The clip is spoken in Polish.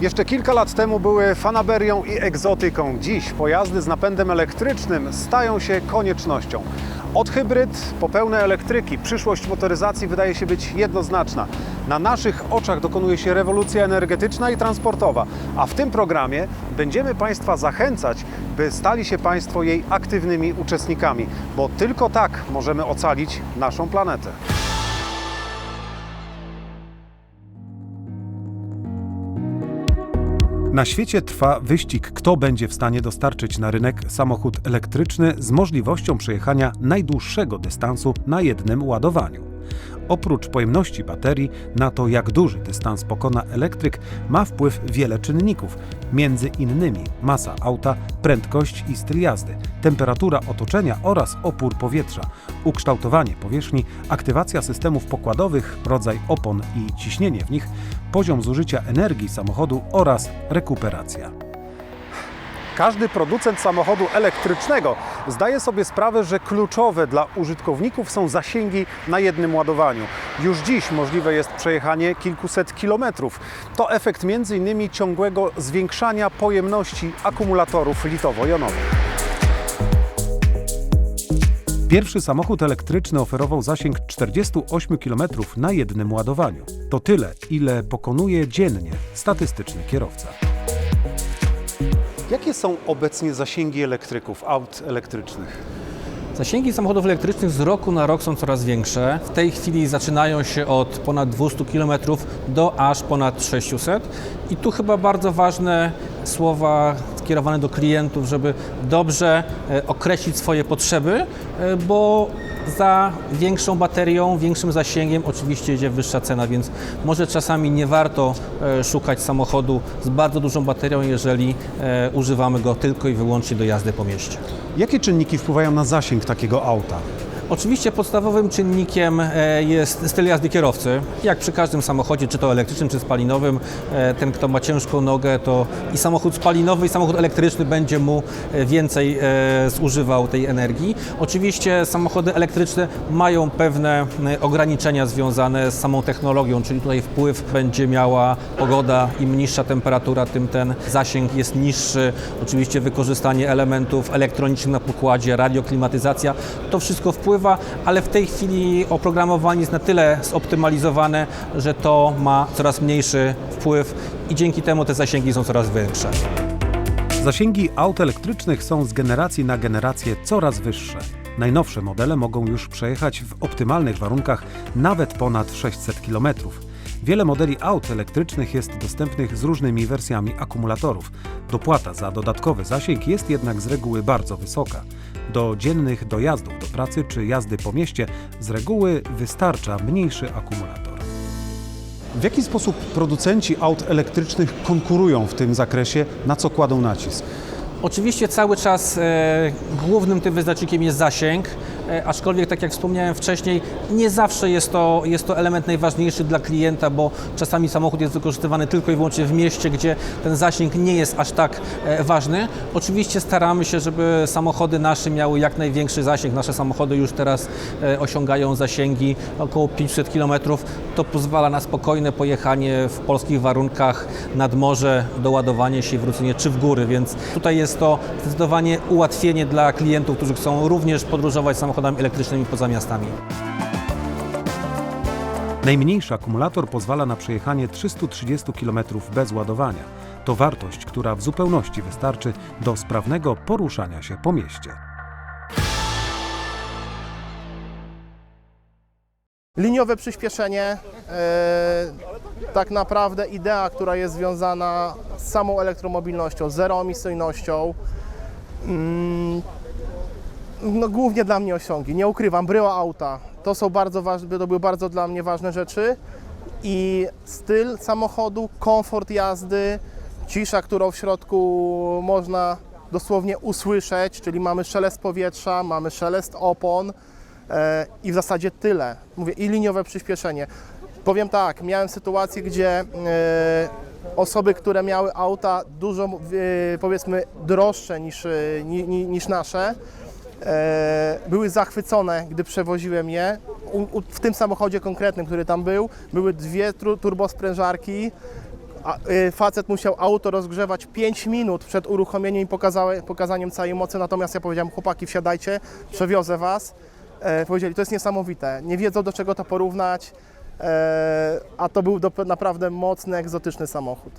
Jeszcze kilka lat temu były fanaberią i egzotyką. Dziś pojazdy z napędem elektrycznym stają się koniecznością. Od hybryd po pełne elektryki przyszłość motoryzacji wydaje się być jednoznaczna. Na naszych oczach dokonuje się rewolucja energetyczna i transportowa, a w tym programie będziemy Państwa zachęcać, by stali się Państwo jej aktywnymi uczestnikami, bo tylko tak możemy ocalić naszą planetę. Na świecie trwa wyścig, kto będzie w stanie dostarczyć na rynek samochód elektryczny z możliwością przejechania najdłuższego dystansu na jednym ładowaniu. Oprócz pojemności baterii, na to jak duży dystans pokona elektryk ma wpływ wiele czynników, między innymi masa auta, prędkość i styl jazdy, temperatura otoczenia oraz opór powietrza, ukształtowanie powierzchni, aktywacja systemów pokładowych, rodzaj opon i ciśnienie w nich, poziom zużycia energii samochodu oraz rekuperacja. Każdy producent samochodu elektrycznego zdaje sobie sprawę, że kluczowe dla użytkowników są zasięgi na jednym ładowaniu. Już dziś możliwe jest przejechanie kilkuset kilometrów. To efekt m.in. ciągłego zwiększania pojemności akumulatorów litowo-jonowych. Pierwszy samochód elektryczny oferował zasięg 48 km na jednym ładowaniu. To tyle, ile pokonuje dziennie statystyczny kierowca. Jakie są obecnie zasięgi elektryków, aut elektrycznych? Zasięgi samochodów elektrycznych z roku na rok są coraz większe. W tej chwili zaczynają się od ponad 200 km do aż ponad 600. I tu chyba bardzo ważne słowa skierowane do klientów, żeby dobrze e, określić swoje potrzeby, e, bo za większą baterią, większym zasięgiem oczywiście idzie wyższa cena, więc może czasami nie warto e, szukać samochodu z bardzo dużą baterią, jeżeli używamy go tylko i wyłącznie do jazdy po mieście. Jakie czynniki wpływają na zasięg takiego auta? Oczywiście podstawowym czynnikiem e, jest styl jazdy kierowcy. Jak przy każdym samochodzie, czy to elektrycznym, czy spalinowym, e, ten kto ma ciężką nogę, to i samochód spalinowy, i samochód elektryczny będzie mu e, więcej zużywał tej energii. Oczywiście samochody elektryczne mają pewne ograniczenia związane z samą technologią, czyli tutaj wpływ będzie miała pogoda. Im niższa temperatura, tym ten zasięg jest niższy. Oczywiście wykorzystanie elementów elektronicznych na pokładzie, radioklimatyzacja, to wszystko wpływa, ale w tej chwili oprogramowanie jest na tyle zoptymalizowane, że to ma coraz mniejszy wpływ i dzięki temu te zasięgi są coraz większe. Zasięgi aut elektrycznych są z generacji na generację coraz wyższe. Najnowsze modele mogą już przejechać w optymalnych warunkach nawet ponad 600 km. Wiele modeli aut elektrycznych jest dostępnych z różnymi wersjami akumulatorów. Dopłata za dodatkowy zasięg jest jednak z reguły bardzo wysoka. Do dziennych dojazdów do pracy czy jazdy po mieście z reguły wystarcza mniejszy akumulator. W jaki sposób producenci aut elektrycznych konkurują w tym zakresie, na co kładą nacisk? Oczywiście cały czas e, głównym tym wyznacznikiem jest zasięg, aczkolwiek tak jak wspomniałem wcześniej, nie zawsze jest to, jest to element najważniejszy dla klienta, bo czasami samochód jest wykorzystywany tylko i wyłącznie w mieście, gdzie ten zasięg nie jest aż tak e, ważny. Oczywiście staramy się, żeby samochody nasze miały jak największy zasięg. Nasze samochody już teraz e, osiągają zasięgi około 500 km. To pozwala na spokojne pojechanie w polskich warunkach nad morze, doładowanie się i wrócenie czy w góry, więc tutaj jest to zdecydowanie ułatwienie dla klientów, którzy chcą również podróżować samochodami elektrycznymi poza miastami. Najmniejszy akumulator pozwala na przejechanie 330 km bez ładowania. To wartość, która w zupełności wystarczy do sprawnego poruszania się po mieście. Liniowe przyspieszenie, e, tak naprawdę idea, która jest związana z samą elektromobilnością, zeroemisyjnością. Mm, no, głównie dla mnie osiągi. Nie ukrywam, bryła auta. To są bardzo ważne, to były bardzo dla mnie ważne rzeczy. I styl samochodu, komfort jazdy, cisza, którą w środku można dosłownie usłyszeć, czyli mamy szelest powietrza, mamy szelest opon e, i w zasadzie tyle. Mówię, i liniowe przyspieszenie. Powiem tak, miałem sytuację, gdzie e, osoby, które miały auta dużo, e, powiedzmy, droższe niż, e, ni, ni, niż nasze, były zachwycone, gdy przewoziłem je. W tym samochodzie konkretnym, który tam był, były dwie turbosprężarki, y, facet musiał auto rozgrzewać 5 minut przed uruchomieniem i pokazaniem całej mocy, natomiast ja powiedziałem, chłopaki wsiadajcie, przewiozę was. E, powiedzieli, to jest niesamowite, nie wiedzą do czego to porównać, e, a to był naprawdę mocny, egzotyczny samochód.